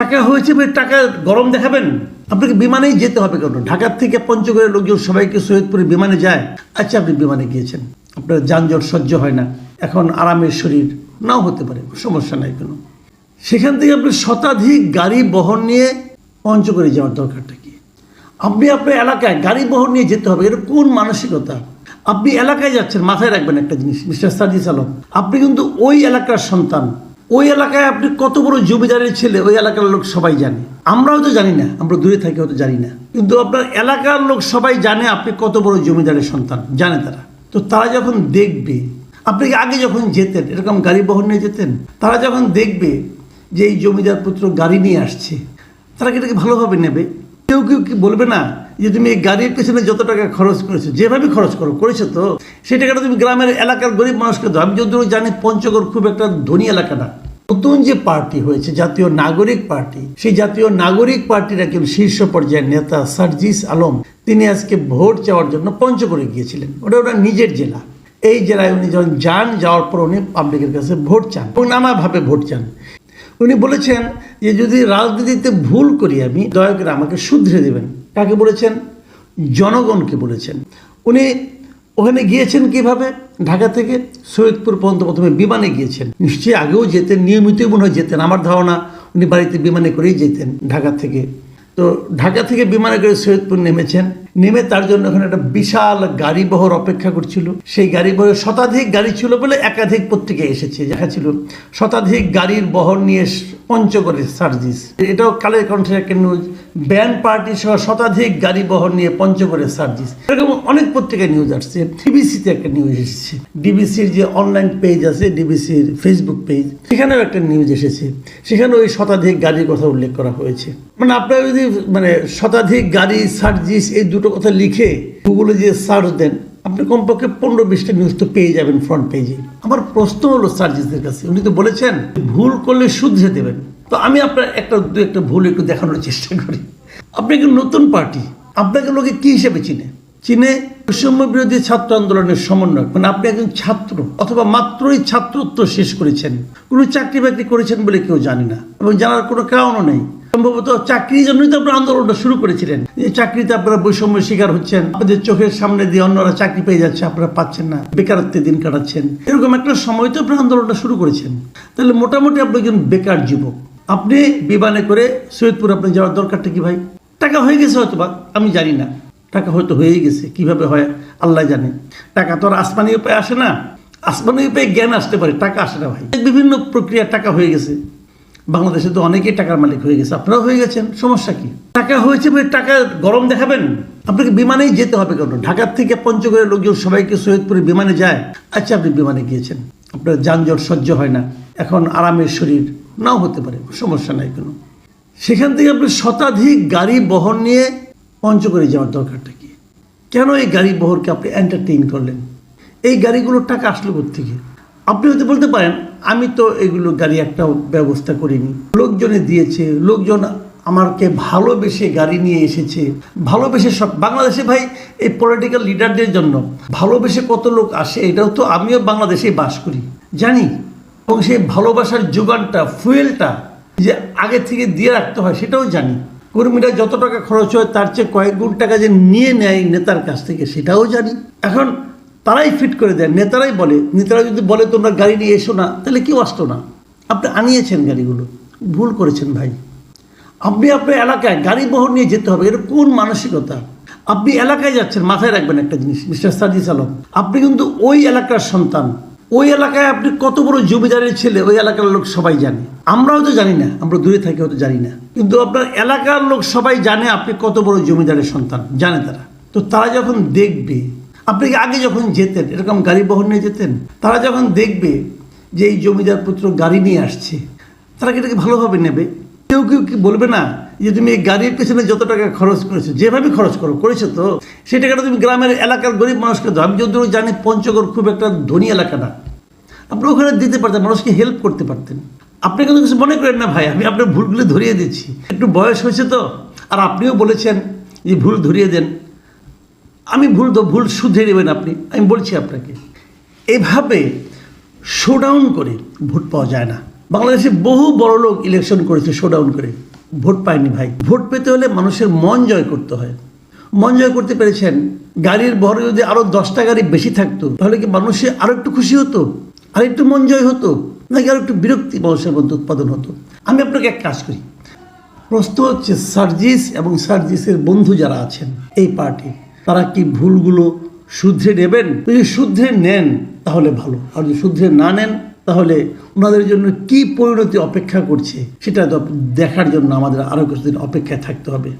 টাকা হয়েছে টাকা গরম দেখাবেন? আপনাকে বিমানেই যেতে হবে কেন? ঢাকার থেকে পঞ্চগড়ের লোকজন সবাইকে সৈয়দপুরে বিমানে যায়। আচ্ছা আপনি বিমানে গিয়েছেন। আপনার যানজট সহ্য হয় না। এখন আরামের শরীর নাও হতে পারে, সমস্যা নাই কোনো। সেখান থেকে আপনি শতাধিক গাড়ি বহন নিয়ে পঞ্চগড়ে যাওয়ার দরকারটা কি? আপনি আপনার এলাকায় গাড়ি বহন নিয়ে যেতে হবে এটা কোন মানসিকতা? আপনি এলাকায় যাচ্ছেন, মাথায় রাখবেন একটা জিনিস, মিস্টার সাজিস আলম। আপনি কিন্তু ওই এলাকার সন্তান। ওই এলাকায় আপনি কত বড় জমিদারের ছেলে, ওই এলাকার লোক সবাই জানে। আমরাও তো জানি না, আমরা দূরে থাকি হয়তো জানি না। কিন্তু আপনার এলাকার লোক সবাই জানে আপনি কত বড় জমিদারের সন্তান, জানে তারা। তো তারা যখন দেখবে, আপনি আগে যখন যেতেন, এরকম গাড়ি বহন নিয়ে যেতেন, তারা যখন দেখবে যে এই জমিদার পুত্র গাড়ি নিয়ে আসছে, তারা এটাকে ভালোভাবে নেবে? কেউ কেউ কি বলবে না যে তুমি এই গাড়ির পেছনে যত টাকা খরচ করেছ, যেভাবে খরচ করো, করেছ তো? সেই টাকাটা তুমি গ্রামের এলাকার গরিব মানুষকে দাও। আমি যদিও জানি, পঞ্চগড় খুব একটা ধনী এলাকা না। নতুন যে পার্টি হয়েছে, জাতীয় নাগরিক পার্টি, সেই জাতীয় নাগরিক পার্টির একজন শীর্ষ পর্যায়ের নেতা সার্জিস আলম, তিনি আজকে ভোট চাওয়ার জন্য পঞ্চগড়ে গিয়েছিলেন। ওটা ওটা নিজের জেলা। এই জেলায় উনি যখন যান, যাওয়ার পর উনি পাবলিকের কাছে ভোট চান এবং নানাভাবে ভোট চান। উনি বলেছেন যে, যদি রাজনীতিতে ভুল করি আমি, দয়া করে আমাকে শুধরে দেবেন। কাকে বলেছেন? জনগণকে বলেছেন। উনি ওখানে গিয়েছেন কীভাবে? ঢাকা থেকে সৈয়দপুর পর্যন্ত প্রথমে বিমানে গিয়েছেন। নিশ্চয়ই আগেও যেতেন, নিয়মিতই মনে হয় যেতেন, আমার ধারণা উনি বাড়িতে বিমানে করেই যেতেন ঢাকা থেকে। তো ঢাকা থেকে বিমানে করে সৈয়দপুর নেমেছেন। নেমে তার জন্য ওখানে একটা বিশাল গাড়ি বহর অপেক্ষা করছিল। সেই গাড়ি বহর শতাধিক গাড়ি ছিল বলে একাধিক পত্রিকায় এসেছে, দেখা ছিল। শতাধিক গাড়ির বহর নিয়ে পঞ্চগড়ে সার্জিস। এটাও কালের কণ্ঠের একটা নিউজ ব্যান্ড পার্টি সহ শতাধিক গাড়ি বহর নিয়ে পঞ্চগড়ে সার্জিস এরকম অনেক পত্রিকায় নিউজ আসছে। ডিবিসিতে একটা নিউজ এসেছে। ডিবিসির যে অনলাইন পেজ আছে ডিবিসির ফেসবুক পেজ সেখানেও একটা নিউজ এসেছে। সেখানে ওই শতাধিক গাড়ির কথা উল্লেখ করা হয়েছে। মানে আপনারা যদি মানে শতাধিক গাড়ি, সার্জিস এই দুটো কথা লিখে গুগলে যে সার্চ দেন, আপনি কমপক্ষে পনেরো বিশটা নিউজ তো পেয়ে যাবেন ফ্রন্ট পেজে আমার প্রশ্ন হলো সার্জিসদের কাছে। উনি তো বলেছেন, ভুল করলে শুধরে দেবেন। তো আমি আপনার একটা, দু, একটা ভুল একটু দেখানোর চেষ্টা করি। আপনি একটু নতুন পার্টি, আপনাকে লোকে কি হিসেবে চিনে? চীনে বৈষম্য বিরোধী ছাত্র আন্দোলনের সমন্বয়ক মানে আপনি একজন ছাত্র, অথবা মাত্রই ছাত্রত্ব শেষ করেছেন, কোনো চাকরি বাকরি করেছেন বলে কেউ জানে না, এবং জানার কোনো কারণও নেই। সম্ভবত চাকরির জন্যই তো আপনারা আন্দোলনটা শুরু করেছিলেন। যে চাকরিতে আপনারা বৈষম্যের শিকার হচ্ছেন, আপনাদের চোখের সামনে দিয়ে অন্যরা চাকরি পেয়ে যাচ্ছে, আপনারা পাচ্ছেন না, বেকারত্বে দিন কাটাচ্ছেন। এরকম একটা সময় তো আপনারা আন্দোলনটা শুরু করেছেন। তাহলে মোটামুটি আপনি একজন বেকার যুবক আপনি বিমানে করে সৈয়দপুর আপনি যাওয়ার দরকারটা কি ভাই? টাকা হয়ে গেছে হয়তো বা আমি জানি না। টাকা হয়তো হয়েই গেছে, কীভাবে হয় আল্লাহ জানে। টাকা তো আর আসমানি উপায় আসে না। আসমানি উপায়ে জ্ঞান আসতে পারে, টাকা আসে না ভাই। বিভিন্ন প্রক্রিয়া টাকা হয়ে গেছে। বাংলাদেশে তো অনেকেই টাকার মালিক হয়ে গেছে, আপনারাও হয়ে গেছেন, সমস্যা কি? টাকা হয়েছে বলে টাকা গরম দেখাবেন? আপনাকে বিমানেই যেতে হবে কেন? ঢাকার থেকে পঞ্চগড়ের লোকজন সবাইকে সৈয়দপুরে বিমানে যায়। আচ্ছা আপনি বিমানে গিয়েছেন। আপনার যানজট সহ্য হয় না। এখন আরামের শরীর। নাও হতে পারে, সমস্যা নাই কোনো। সেখান থেকে আপনি শতাধিক গাড়ি বহন নিয়ে পঞ্চগড়ে যাওয়ার দরকারটা কি? কেন এই গাড়ি, বহরকে আপনি এন্টারটেইন করলেন? এই গাড়িগুলোর টাকা আসলো থেকে আপনি হয়তো বলতে পারেন, আমি তো এগুলো গাড়ি একটা ব্যবস্থা করিনি। লোকজনে দিয়েছে, লোকজন আমাকে ভালোবেসে গাড়ি নিয়ে এসেছে। ভালোবেসে সব, বাংলাদেশে ভাই, এই পলিটিক্যাল লিডারদের জন্য ভালোবেসে কত লোক আসে, এটাও তো আমিও বাংলাদেশেই বাস করি। জানি এবং সেই ভালোবাসার যোগানটা ফুয়েলটা যে আগে থেকে দিয়ে রাখতে হয়, সেটাও জানি। কর্মীরা যত টাকা খরচ হয়, তার চেয়ে কয়েক গুণ টাকা যে নিয়ে নেয় নেতার কাছ থেকে, সেটাও জানি। এখন তারাই ফিট করে দেয়, নেতারাই বলে। নেতারা যদি বলে, তোমরা গাড়ি নিয়ে এসো না, তাহলে কেউ আসতো না। আপনি আনিয়েছেন গাড়িগুলো। ভুল করেছেন ভাই। আপনি আপনার এলাকায় গাড়ি বহর নিয়ে যেতে হবে এটা কোন মানসিকতা? আপনি এলাকায় যাচ্ছেন, মাথায় রাখবেন একটা জিনিস, মিস্টার সাজিস আলম। আপনি কিন্তু ওই এলাকার সন্তান। ওই এলাকায় আপনি কত বড় জমিদারের ছেলে, ওই এলাকার লোক সবাই জানে। আমরাও তো জানি না, আমরা দূরে থাকি হয়তো জানি না। কিন্তু আপনার এলাকার লোক সবাই জানে আপনি কত বড় জমিদারের সন্তান, জানে তারা। তো তারা যখন দেখবে, আপনি আগে যখন যেতেন, এরকম গাড়ি বহন নিয়ে যেতেন, তারা যখন দেখবে যে এই জমিদার পুত্র গাড়ি নিয়ে আসছে, তারা কি এটাকে ভালোভাবে নেবে? কেউ কেউ কি বলবে না যে তুমি এই গাড়ির পেছনে যত টাকা খরচ করেছ, যেভাবে খরচ করো, করেছ তো, সেই টাকাটা তুমি গ্রামের এলাকার গরিব মানুষকে দাও। আমি যদিও জানি পঞ্চগড় খুব একটা ধনী এলাকা না। আপনি ওখানে দিতে পারতেন, মানুষকে হেল্প করতে পারতেন। আপনি কিন্তু কিছু মনে করেন না ভাই, আমি আপনার ভুলগুলো ধরিয়ে দিচ্ছি। একটু বয়স হয়েছে তো, আর আপনিও বলেছেন যে ভুল ধরিয়ে দেন। আমি ভুল তো, ভুল শুধরে নেবেন আপনি, আমি বলছি আপনাকে। এভাবে শোডাউন করে ভোট পাওয়া যায় না। বাংলাদেশে বহু বড় লোক ইলেকশন করেছে শোডাউন করে। ভোট পায়নি ভাই। ভোট পেতে হলে মানুষের মন জয় করতে হয়। মন জয় করতে পেরেছেন। গাড়ির ভরে যদি আরও দশটা গাড়ি বেশি থাকতো, তাহলে কি মানুষে আরও একটু খুশি হতো? আর একটু মন জয় হতো? নাকি আরও একটু বিরক্তি মানুষের মধ্যে উৎপাদন হতো? আমি আপনাকে এক কাজ করি। প্রশ্ন হচ্ছে, সার্জিস এবং সার্জিসের বন্ধু যারা আছেন এই পার্টি তারা কি ভুলগুলো শুধরে নেবেন? যদি শুধরে নেন, তাহলে ভালো। আর যদি শুধরে না নেন তাহলে ওনাদের জন্য কি পরিণতি অপেক্ষা করছে, সেটা দেখার জন্য আমাদের আরও কিছুদিন অপেক্ষায় থাকতে হবে।